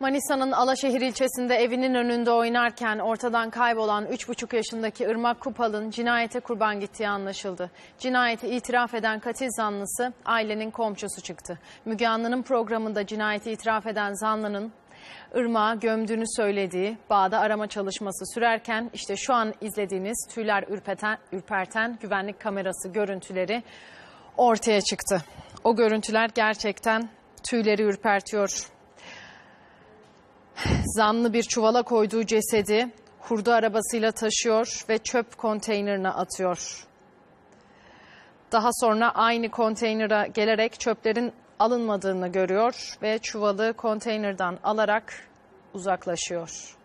Manisa'nın Alaşehir ilçesinde evinin önünde oynarken ortadan kaybolan 3,5 yaşındaki Irmak Kupal'ın cinayete kurban gittiği anlaşıldı. Cinayeti itiraf eden katil zanlısı ailenin komşusu çıktı. Müge Anlı'nın programında cinayeti itiraf eden zanlının Irmak'ı gömdüğünü söylediği bağda arama çalışması sürerken işte şu an izlediğiniz tüyler ürpeten, ürperten güvenlik kamerası görüntüleri ortaya çıktı. O görüntüler gerçekten tüyleri ürpertiyor. Zanlı bir çuvala koyduğu cesedi hurda arabasıyla taşıyor ve çöp konteynerine atıyor. Daha sonra aynı konteynere gelerek çöplerin alınmadığını görüyor ve çuvalı konteynerden alarak uzaklaşıyor.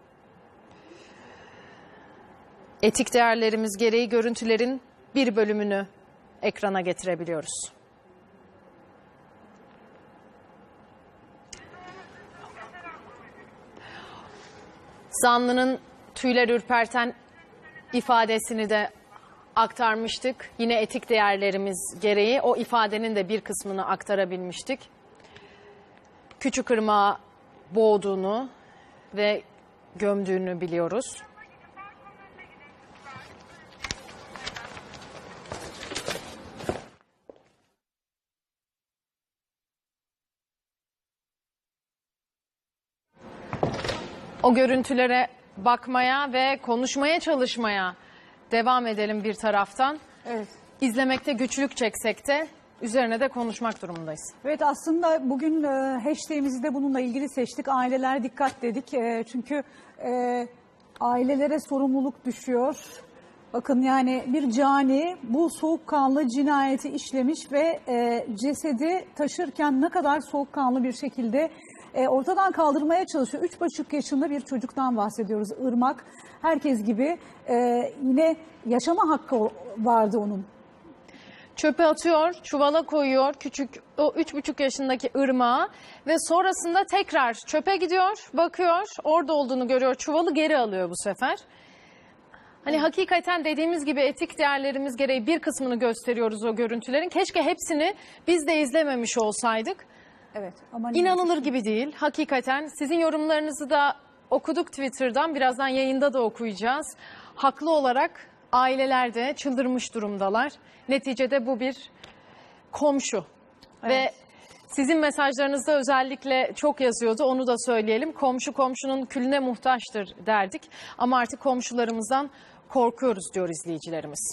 Etik değerlerimiz gereği görüntülerin bir bölümünü ekrana getirebiliyoruz. Zanlının tüyler ürperten ifadesini de aktarmıştık. Yine etik değerlerimiz gereği o ifadenin de bir kısmını aktarabilmiştik. Küçük ırmağı boğduğunu ve gömdüğünü biliyoruz. O görüntülere bakmaya ve konuşmaya çalışmaya devam edelim bir taraftan. Evet. İzlemekte güçlük çeksek de üzerine de konuşmak durumundayız. Evet aslında bugün e, hashtag'imizi de bununla ilgili seçtik. Aileler dikkat dedik. E, çünkü e, ailelere sorumluluk düşüyor. Bakın yani bir cani bu soğukkanlı cinayeti işlemiş ve e, cesedi taşırken ne kadar soğukkanlı bir şekilde e, ortadan kaldırmaya çalışıyor. Üç buçuk yaşında bir çocuktan bahsediyoruz. Irmak herkes gibi e, yine yaşama hakkı vardı onun. Çöpe atıyor, çuvala koyuyor küçük o üç buçuk yaşındaki ırmağı ve sonrasında tekrar çöpe gidiyor, bakıyor, orada olduğunu görüyor, çuvalı geri alıyor bu sefer. Hani hakikaten dediğimiz gibi etik değerlerimiz gereği bir kısmını gösteriyoruz o görüntülerin. Keşke hepsini biz de izlememiş olsaydık. Evet. Ama İnanılır gibi değil. Hakikaten sizin yorumlarınızı da okuduk Twitter'dan. Birazdan yayında da okuyacağız. Haklı olarak aileler de çıldırmış durumdalar. Neticede bu bir komşu. Ve sizin mesajlarınızda özellikle çok yazıyordu. Onu da söyleyelim. Komşu komşunun külüne muhtaçtır derdik. Ama artık komşularımızdan korkuyoruz diyor izleyicilerimiz.